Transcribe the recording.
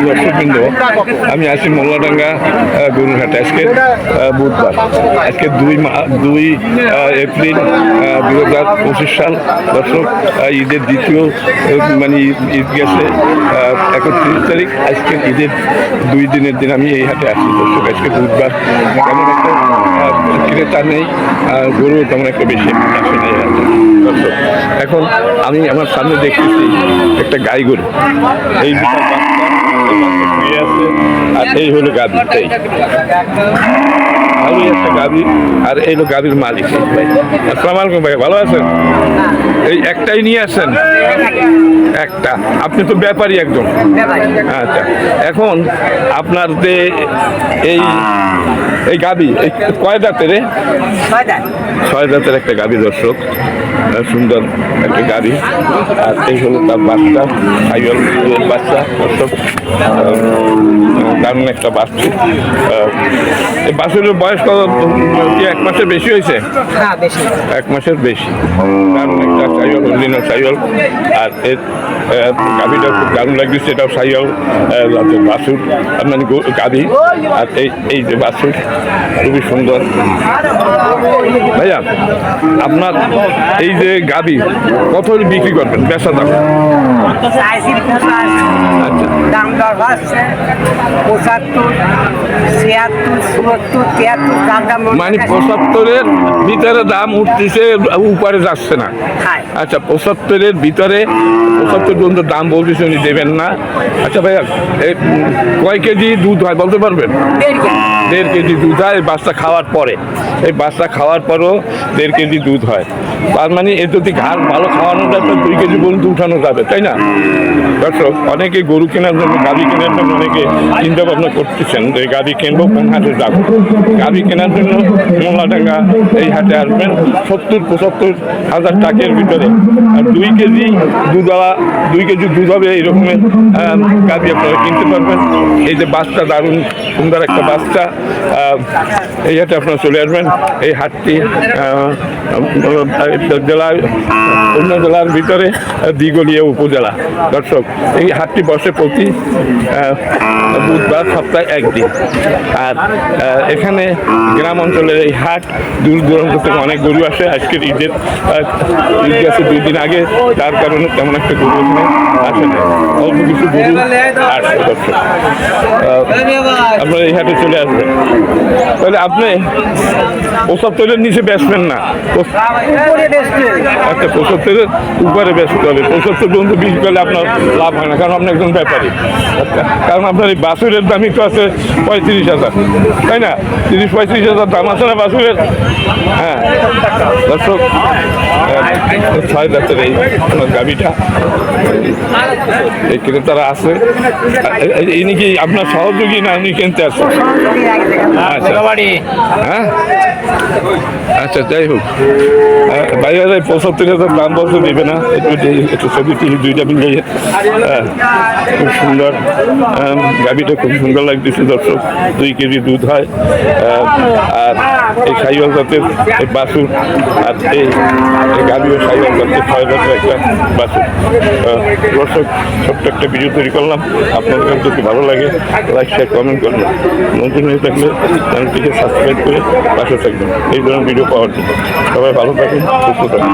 দর্শকবৃন্দ আমি আছি মোল্লাডাঙ্গা গরুরহাটে। আজকে বুধবার। আজকে দুই দুই এপ্রিল দুই হাজার পঁচিশ সাল, দর্শক ঈদের দ্বিতীয় মানে ঈদ- গেছে একত্রিশ তারিখ। আজকে ঈদের দুই দিনের দিন আমি এই হাটে আসি দর্শক। আজকে বুধবার। তেমন একটা ক্রেতা নেই গরু তেমন একটা বেশি আসে না এই হাটে, দর্শক। এখন আমি আমার সামনে দেখতেছি একটা গাই গরু। এই শুয়ে আছে আর এই হলো গাভি এই ভালোই একটা গাভি আর এই হলো গাভির মালিক। আসসালামু আলাইকুম ভাই ভালো আছেন? এই একটাই নিয়ে আসেন? একটা। আপনি তো ব্যাপারী একজন। আচ্ছা। এখন আপনার যে এই এই গাবি এই কয় দাঁতের রে? ছয় দাঁতের একটা গাবি দর্শক। সুন্দর একটা গাবি আর এই হলো তার বাচ্চা সাইকেল বাচ্চা দর্শক। দারুণ একটা আহ, এই বাছুরের বয়স কত? কি এক মাসের বেশি হয়েছে? হ্যাঁ এক মাসের বেশি। দারুণ একটা সাইকেল অন্যান্য সাইকেল আর এর গাভিটা খুব দারুণ লাগছে এটাও সাইকেল বাছুর আর মানে গাভি আর এই এই যে বাছুর খুবই সুন্দর। ভাইয়া আপনার এই যে গাভি কত বিক্রি করবেন? বেচা দাম? আচ্ছা। দাম দর পঁচাত্তর ছিয়াত্তর চুয়াত্তর তিয়াত্তর যার মানে পঁচাত্তরের ভিতরে দাম উঠতেছে উপরে যাচ্ছে না। আচ্ছা পঁচাত্তরের ভিতরে পঁচাত্তর পর্যন্ত দাম বলতেছে উনি দেবেন না। আচ্ছা ভাইয়া কয় কেজি দুধ হয় বলতে পারবেন। দেড় কেজি। দুধ হয় এই বাচ্চা খাওয়ার পরে। এই বাচ্চা খাওয়ার পরও দেড় কেজি দুধ হয়। তার মানে এ যদি ঘাস ভালো খাওয়ানো যায় তো দুই কেজি পর্যন্ত উঠানো যাবে তাই না? দর্শক অনেকে গরু কেনার জন্য গাড়ি কেনার জন্য অনেকে চিন্তা ভাবনা করতেছেন যে গাড়ি কিনবো কোন হাটে যাব? গাভি কেনার জন্য মোল্লাডাঙ্গা এই হাটে আসবেন সত্তর পঁচাত্তর হাজার টাকার ভিতরে। আর দুই কেজি দুধওয়ালা দুই কেজি দুধ হবে এইরকমের আহ, গাভি আপনারা কিনতে পারবেন। এই যে বাচ্চা দারুণ সুন্দর একটা বাচ্চা এই হাটে আপনারা চলে আসবেন। এই হাটটি জেলার অন্য জেলার ভিতরে দিগলিয়া উপজেলা। দর্শক এই হাটটি বসে প্রতি বুধবার সপ্তাহে একদিন। আর এখানে গ্রাম অঞ্চলের এই হাট দূর দূরান্ত থেকে অনেক গরু আসে। আজকের ঈদের ঈদ গেছে দুই দিন আগে। তার কারণে তেমন একটা গরু এখানে আসে না। অল্প কিছু গরু আসে দর্শক। আপনারা এই হাটে চলে আসবেন। তাহলে আপনি পঁচাত্তরের নিচে বেচবেন না। আচ্ছা পঁচাত্তরের উপরে বেচতে হবে। পঁচাত্তর পর্যন্ত বিক্রি পেলে আপনার লাভ হয় না কারণ আপনি একজন ব্যাপারী। কারণ আপনার এই বাছুরের দামই তো আছে পঁয়ত্রিশ হাজার। তাই না? তিরিশ পঁয়ত্রিশ হাজার দাম আছে না বাসুরের হ্যাঁ। দর্শক ছয় দাঁতের এই আপনার গাভিটা। এই ক্রেতারা আছে। ইনি কি আপনার সহযোগী না উনি কিনতে আসছেন? আচ্ছা। হ্যাঁ? আচ্ছা যাই হোক। বাইরে পঁচাত্তর হাজার দাম বলতে দেবে না। একটু একটু ছবি তুলি দুইটা মিলে হ্যাঁ, খুব সুন্দর। গাভীটা খুব সুন্দর লাগতেছে দর্শক। দুই কেজি দুধ হয়। আর এই সাইওয়াল জাতের এই বাছুর আর এই এই গাভীও সাইওয়াল জাতের ছয় জাতের একটা বাছুর। আহ, দর্শক ছোট্ট একটা ভিডিও তৈরি করলাম। আপনাদের কাছে যদি ভালো লাগে লাইক শেয়ার কমেন্ট করবেন। নতুন হয়ে থাকলে চ্যানেলটিকে সাবস্ক্রাইব করে পাশে এই ধরনের ভিডিও পাওয়ার জন্য। সবাই ভালো থাকুন সুস্থ থাকুন।